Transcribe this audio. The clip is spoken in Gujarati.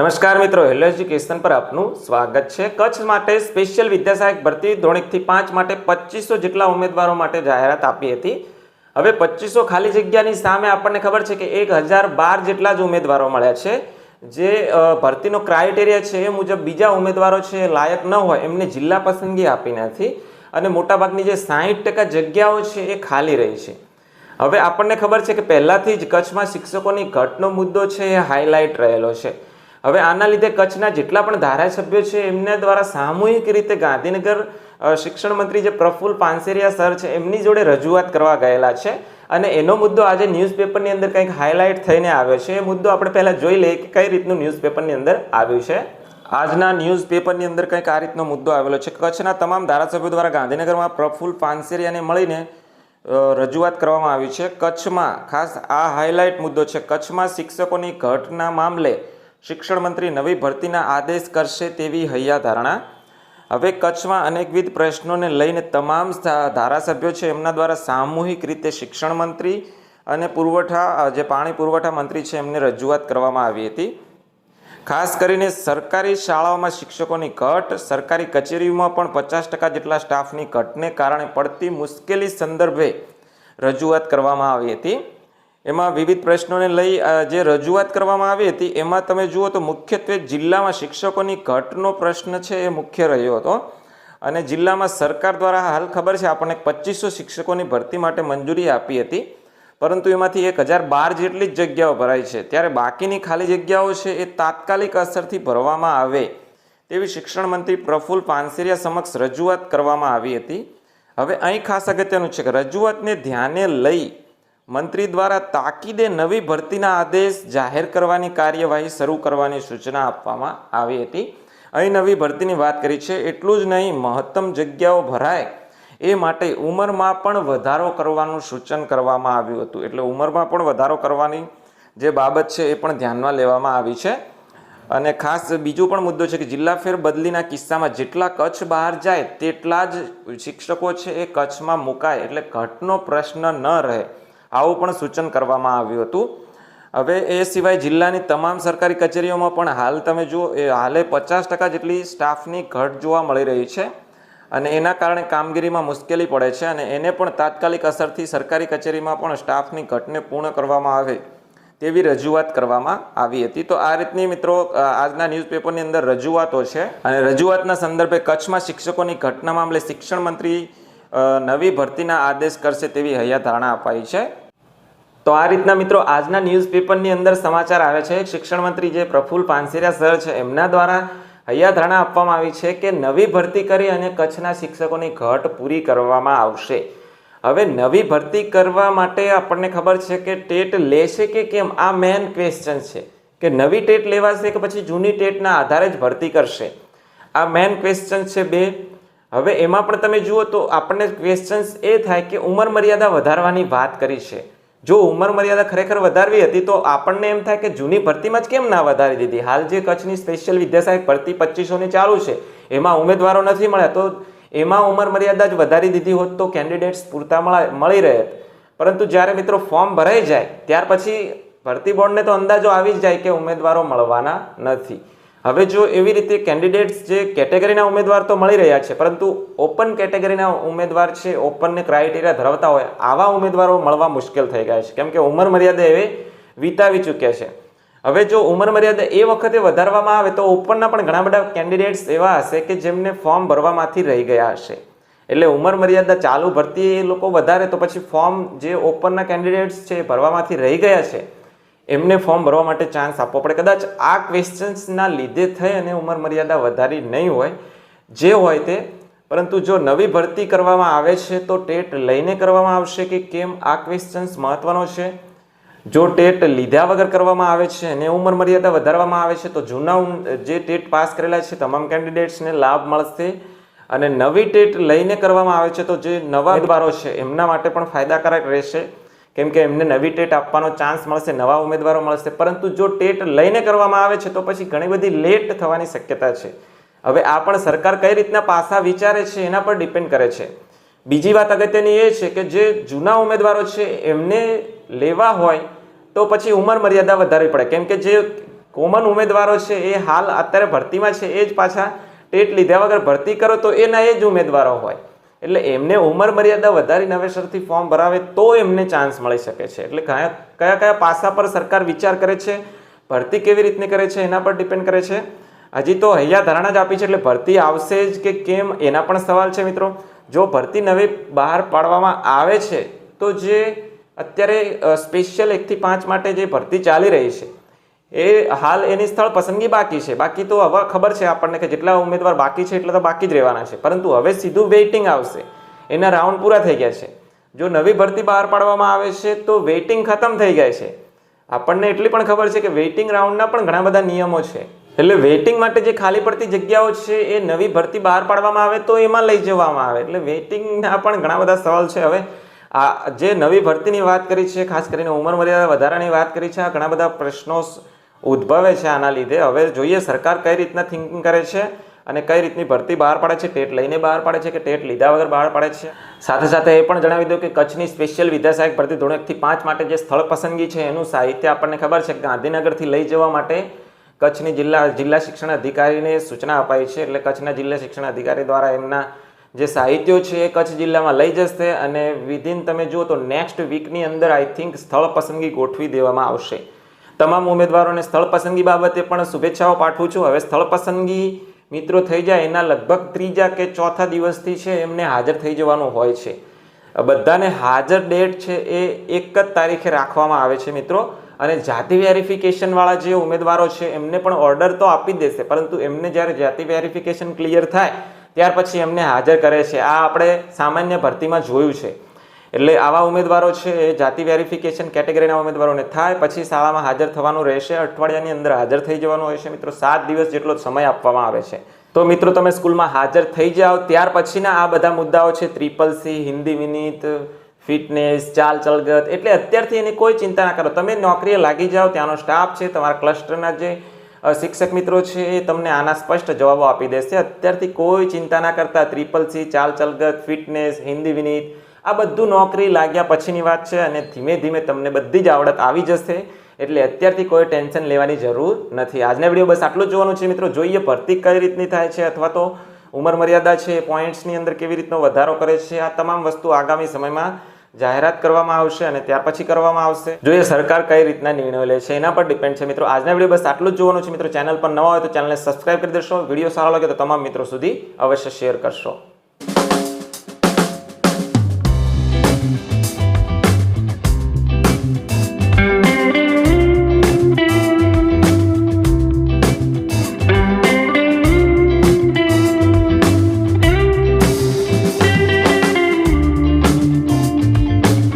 નમસ્કાર મિત્રો, હેલો એજ્યુકેશન પર આપનું સ્વાગત છે. કચ્છ માટે સ્પેશિયલ વિદ્યાસહાયક ભરતી ધોરણથી પાંચ માટે પચીસો જેટલા ઉમેદવારો માટે જાહેરાત આપી હતી. હવે પચીસો ખાલી જગ્યાની સામે આપણને ખબર છે કે એક હજાર બાર જેટલા જ ઉમેદવારો મળ્યા છે. જે ભરતીનો ક્રાઇટેરિયા છે એ મુજબ બીજા ઉમેદવારો છે લાયક ન હોય એમને જિલ્લા પસંદગી આપી નથી અને મોટાભાગની જે સાહીઠ ટકા જગ્યાઓ છે એ ખાલી રહી છે. હવે આપણને ખબર છે કે પહેલાંથી જ કચ્છમાં શિક્ષકોની ઘટનો મુદ્દો છે એ હાઇલાઇટ રહેલો છે. હવે આના લીધે કચ્છના જેટલા પણ ધારાસભ્યો છે, એમના દ્વારા સામૂહિક રીતે ગાંધીનગર શિક્ષણ મંત્રી જે પ્રફુલ્લ પાનસેરિયા સર છે, એમની જોડે રજૂઆત કરવા ગયેલા છે. અને એનો મુદ્દો આજે ન્યૂઝપેપરની અંદર કંઈક હાઇલાઇટ થઈને આવ્યો છે. એ મુદ્દો આપણે પહેલાં જોઈ લઈએ કે કઈ રીતનું ન્યૂઝપેપરની અંદર આવ્યું છે. આજના ન્યૂઝપેપરની અંદર કંઈક આ રીતનો મુદ્દો આવેલો છે. કચ્છના તમામ ધારાસભ્યો દ્વારા ગાંધીનગરમાં પ્રફુલ પાનસેરિયાને મળીને રજૂઆત કરવામાં આવી છે. કચ્છમાં ખાસ આ હાઇલાઇટ મુદ્દો છે. કચ્છમાં શિક્ષકોની ઘટના મામલે શિક્ષણ મંત્રી નવી ભરતીના આદેશ કરશે તેવી હૈયા ધારણા. હવે કચ્છમાં અનેકવિધ પ્રશ્નોને લઈને તમામ ધારાસભ્યો છે એમના દ્વારા સામૂહિક રીતે શિક્ષણ મંત્રી અને પુરવઠા જે પાણી પુરવઠા મંત્રી છે એમને રજૂઆત કરવામાં આવી હતી. ખાસ કરીને સરકારી શાળાઓમાં શિક્ષકોની ઘટ, સરકારી કચેરીઓમાં પણ પચાસ ટકા જેટલા સ્ટાફની ઘટને કારણે પડતી મુશ્કેલી સંદર્ભે રજૂઆત કરવામાં આવી હતી. એમાં વિવિધ પ્રશ્નોને લઈ જે રજૂઆત કરવામાં આવી હતી, એમાં તમે જુઓ તો મુખ્યત્વે જિલ્લામાં શિક્ષકોની ઘટનો પ્રશ્ન છે એ મુખ્ય રહ્યો હતો. અને જિલ્લામાં સરકાર દ્વારા હાલ ખબર છે આપણને પચીસો શિક્ષકોની ભરતી માટે મંજૂરી આપી હતી. પરંતુ એમાંથી એક હજાર બાર જેટલી જ જગ્યાઓ ભરાઈ છે. ત્યારે બાકીની ખાલી જગ્યાઓ છે એ તાત્કાલિક અસરથી ભરવામાં આવે. તેવી શિક્ષણ મંત્રી પ્રફુલ્લ પાનસેરિયા સમક્ષ રજૂઆત કરવામાં આવી હતી. હવે અહીં ખાસ અગત્યનું છે કે રજૂઆતને ધ્યાને લઈ મંત્રી દ્વારા તાકીદે નવી ભરતીના આદેશ જાહેર કરવાની કાર્યવાહી શરૂ કરવાની સૂચના આપવામાં આવી હતી. અહીં નવી ભરતીની વાત કરી છે, એટલું જ નહીં, મહત્તમ જગ્યાઓ ભરાય. એ માટે ઉંમરમાં પણ વધારો કરવાનું સૂચન કરવામાં આવ્યું હતું. એટલે ઉંમરમાં પણ વધારો કરવાની જે બાબત છે એ પણ ધ્યાનમાં લેવામાં આવી છે. અને ખાસ બીજો પણ મુદ્દો છે કે જિલ્લા ફેર બદલીના કિસ્સામાં જેટલા કચ્છ બહાર જાય, તેટલા જ શિક્ષકો છે એ કચ્છમાં મુકાય. એટલે ઘટનો પ્રશ્ન ન રહે. આવું પણ સૂચન કરવામાં આવ્યું હતું. હવે એ સિવાય જિલ્લાની તમામ સરકારી કચેરીઓમાં પણ હાલ તમે જુઓ, એ હાલે પચાસ ટકા જેટલી સ્ટાફની ઘટ જોવા મળી રહી છે અને એના કારણે કામગીરીમાં મુશ્કેલી પડે છે અને એને પણ તાત્કાલિક અસરથી સરકારી કચેરીમાં પણ સ્ટાફની ઘટને પૂર્ણ કરવામાં આવે તેવી રજૂઆત કરવામાં આવી હતી. તો આ રીતની મિત્રો આજના ન્યૂઝપેપરની અંદર રજૂઆતો છે અને રજૂઆતના સંદર્ભે કચ્છમાં શિક્ષકોની ઘટના મામલે શિક્ષણ મંત્રી નવી ભરતીના આદેશ કરશે તેવી હૈયા ધારણા અપાઈ છે. તો આ રીતના મિત્રો આજના ન્યૂઝપેપરની અંદર સમાચાર આવે છે. શિક્ષણ મંત્રી જે પ્રફુલ પાનસેરિયા સર છે, એમના દ્વારા હૈયા ધારણા આપવામાં આવી છે કે નવી ભરતી કરી અને કચ્છના શિક્ષકોની ઘટ પૂરી કરવામાં આવશે. હવે નવી ભરતી કરવા માટે આપણને ખબર છે કે ટેટ લેશે કે કેમ? આ મેન ક્વેશ્ચન છે. કે નવી ટેટ લેવાશે કે પછી જૂની ટેટના આધારે જ ભરતી કરશે? આ મેન ક્વેશ્ચન છે બે. હવે એમાં પણ તમે જુઓ તો આપણને ક્વેશ્ચન્સ એ થાય કે ઉંમર મર્યાદા વધારવાની વાત કરી છે. જો ઉંમર મર્યાદા ખરેખર વધારવી હતી તો આપણને એમ થાય કે જૂની ભરતીમાં જ કેમ ના વધારી દીધી? હાલ જે કચ્છની સ્પેશિયલ વિદ્યાસહાયક ભરતી પચીસોની ચાલુ છે, એમાં ઉમેદવારો નથી મળ્યા, તો એમાં ઉંમર મર્યાદા જ વધારી દીધી હોત તો કેન્ડિડેટ્સ પૂરતા મળા- મળી રહે પરંતુ જ્યારે મિત્રો ફોર્મ ભરાઈ જાય, ત્યાર પછી ભરતી બોર્ડને તો અંદાજો આવી જ જાય કે ઉમેદવારો મળવાના નથી. હવે જો એવી રીતે કેન્ડિડેટ્સ જે કેટેગરીના ઉમેદવાર તો મળી રહ્યા છે, પરંતુ ઓપન કેટેગરીના ઉમેદવાર છે ઓપનને ક્રાઇટેરિયા ધરાવતા હોય, આવા ઉમેદવારો મળવા મુશ્કેલ થઈ ગયા છે. કેમ કે ઉંમર મર્યાદા એવે વિતાવી ચૂક્યા છે. હવે જો ઉંમર મર્યાદા એ વખતે વધારવામાં આવે તો ઓપનના પણ ઘણા બધા કેન્ડિડેટ્સ એવા હશે કે જેમને ફોર્મ ભરવામાંથી રહી ગયા હશે. એટલે ઉંમર મર્યાદા ચાલુ ભરતી એ લોકો વધારે તો પછી ફોર્મ જે ઓપનના કેન્ડિડેટ્સ છે ભરવામાંથી રહી ગયા છે. એમને ફોર્મ ભરવા માટે ચાન્સ આપવો પડે. કદાચ આ ક્વેશ્ચન્સના લીધે થઈ અને ઉંમર મર્યાદા વધારી નહીં હોય જે હોય તે. પરંતુ જો નવી ભરતી કરવામાં આવે છે તો ટેટ લઈને કરવામાં આવશે કે કેમ? આ ક્વેશ્ચન્સ મહત્વનો છે. જો ટેટ લીધા વગર કરવામાં આવે છે અને ઉંમર મર્યાદા વધારવામાં આવે છે તો જૂના જે ટેટ પાસ કરેલા છે તમામ કેન્ડિડેટ્સને લાભ મળશે. અને નવી ટેટ લઈને કરવામાં આવે છે તો જે નવા ઉમેદવારો છે એમના માટે પણ ફાયદાકારક રહેશે. કેમ કે એમને નવી ટેટ આપવાનો ચાન્સ મળશે, નવા ઉમેદવારો મળશે. પરંતુ જો ટેટ લઈને કરવામાં આવે છે, તો પછી ઘણી બધી લેટ થવાની શક્યતા છે. હવે આ પણ સરકાર કઈ રીતના પાસા વિચારે છે, એના પર ડિપેન્ડ કરે છે. બીજી વાત અગત્યની એ છે કે જે જૂના ઉમેદવારો છે, એમને લેવા હોય, તો પછી ઉંમર મર્યાદા વધારવી પડે. કેમ કે જે કોમન ઉમેદવારો છે, એ હાલ અત્યારે ભરતીમાં છે, એ જ પાછા ટેટ લીધા વગર ભરતી કરો, તો એના એ જ ઉમેદવારો હોય. એટલે એમને ઉંમર મર્યાદા વધારી નવેસરથી ફોર્મ ભરાવે તો એમને ચાન્સ મળી શકે છે. એટલે કયા કયા કયા પાસા પર સરકાર વિચાર કરે છે, ભરતી કેવી રીતની કરે છે, એના પર ડિપેન્ડ કરે છે? હજી તો હૈયા ધારણા જ આપી છે એટલે ભરતી આવશે જ કે કેમ, એના પણ સવાલ છે મિત્રો. જો ભરતી નવી બહાર પાડવામાં આવે છે, તો જે અત્યારે સ્પેશિયલ એકથી પાંચ માટે જે ભરતી ચાલી રહી છે એ હાલ એની સ્થળ પસંદગી બાકી છે. બાકી તો હવે ખબર છે આપણને કે જેટલા ઉમેદવાર બાકી છે એટલા તો બાકી જ રહેવાના છે. પરંતુ હવે સીધું વેઇટિંગ આવશે. એના રાઉન્ડ પૂરા થઈ ગયા છે. જો નવી ભરતી બહાર પાડવામાં આવે છે તો વેઇટિંગ ખતમ થઈ જાય છે. આપણને એટલી પણ ખબર છે કે વેઇટિંગ રાઉન્ડના પણ ઘણા બધા નિયમો છે. એટલે વેઇટિંગ માટે જે ખાલી પડતી જગ્યાઓ છે એ નવી ભરતી બહાર પાડવામાં આવે તો એમાં લઈ જવામાં આવે. એટલે વેઇટિંગના પણ ઘણા બધા સવાલ છે. હવે આ જે નવી ભરતીની વાત કરી છે, ખાસ કરીને ઉંમર મર્યાદા વધારાની વાત કરી છે, આ ઘણા બધા પ્રશ્નો ઉદ્ભવે છે આના લીધે. હવે જોઈએ સરકાર કઈ રીતના થિંકિંગ કરે છે અને કઈ રીતની ભરતી બહાર પાડે છે, ટેટ લઈને બહાર પાડે છે કે ટેટ લીધા વગર બહાર પાડે છે. સાથે સાથે એ પણ જણાવી દઉં કે કચ્છની સ્પેશિયલ વિદ્યાસહાયક ભરતી ધોરણ એકથી પાંચ માટે જે સ્થળ પસંદગી છે, એનું સાહિત્ય આપણને ખબર છે કે ગાંધીનગરથી લઈ જવા માટે કચ્છની જિલ્લા જિલ્લા શિક્ષણ અધિકારીને સૂચના અપાઈ છે. એટલે કચ્છના જિલ્લા શિક્ષણ અધિકારી દ્વારા એમના જે સાહિત્યો છે એ કચ્છ જિલ્લામાં લઈ જશે અને વિધિન તમે જુઓ તો નેક્સ્ટ વીકની અંદર આઈ થિંક સ્થળ પસંદગી ગોઠવી દેવામાં આવશે. તમામ ઉમેદવારોને સ્થળ પસંદગી બાબતે પણ શુભેચ્છાઓ પાઠવું છું. હવે સ્થળ પસંદગી મિત્રો થઈ જાય, એના લગભગ ત્રીજા કે ચોથા દિવસથી છે એમને હાજર થઈ જવાનું હોય છે. બધાને હાજર ડેટ છે એ એક જ તારીખે રાખવામાં આવે છે મિત્રો. અને જાતિ વેરિફિકેશનવાળા જે ઉમેદવારો છે, એમને પણ ઓર્ડર તો આપી દેશે, પરંતુ એમને જ્યારે જાતિ વેરિફિકેશન ક્લિયર થાય, ત્યાર પછી એમને હાજર કરે છે. આ આપણે સામાન્ય ભરતીમાં જોયું છે. એટલે આવા ઉમેદવારો છે એ જાતિ વેરિફિકેશન કેટેગરીના ઉમેદવારોને થાય, પછી શાળામાં હાજર થવાનું રહેશે, અઠવાડિયાની અંદર હાજર થઈ જવાનું હોય છે. મિત્રો, સાત દિવસ જેટલો સમય આપવામાં આવે છે. તો મિત્રો, તમે સ્કૂલમાં હાજર થઈ જાઓ, ત્યાર પછીના આ બધા મુદ્દાઓ છે, ત્રિપલ સી, હિન્દી વિનીત, ફિટનેસ, ચાલ ચલગત, એટલે અત્યારથી એની કોઈ ચિંતા ના કરો. તમે નોકરીએ લાગી જાઓ, ત્યાંનો સ્ટાફ છે, તમારા ક્લસ્ટરના જે શિક્ષક મિત્રો છે, એ તમને આના સ્પષ્ટ જવાબો આપી દેશે. અત્યારથી કોઈ ચિંતા ના કરતા, ત્રિપલ સી, ચાલ ચલગત, ફિટનેસ, હિન્દી વિનીત આ બધું નોકરી લાગ્યા પછીની વાત છે અને ધીમે ધીમે તમને બધી જ આવડત આવી જશે. એટલે અત્યારથી કોઈ ટેન્શન લેવાની જરૂર નથી. આજના વીડિયો બસ આટલું જોવાનું છે મિત્રો. જોઈએ ભરતી કઈ રીતની થાય છે અથવા તો ઉંમર મર્યાદા છે પોઈન્ટ્સની અંદર કેવી રીતનો વધારો કરે છે, આ તમામ વસ્તુ આગામી સમયમાં જાહેરાત કરવામાં આવશે અને ત્યાર પછી કરવામાં આવશે. જોઈએ સરકાર કઈ રીતના નિર્ણયો લે છે એના પર ડિપેન્ડ છે મિત્રો. આજના વીડિયો બસ આટલું જ જોવાનું છે મિત્રો. ચેનલ પર નવા હોય તો ચેનલને સબસ્ક્રાઇબ કરી દેશો. વીડિયો સારો લાગે તો તમામ મિત્રો સુધી અવશ્ય શેર કરશો.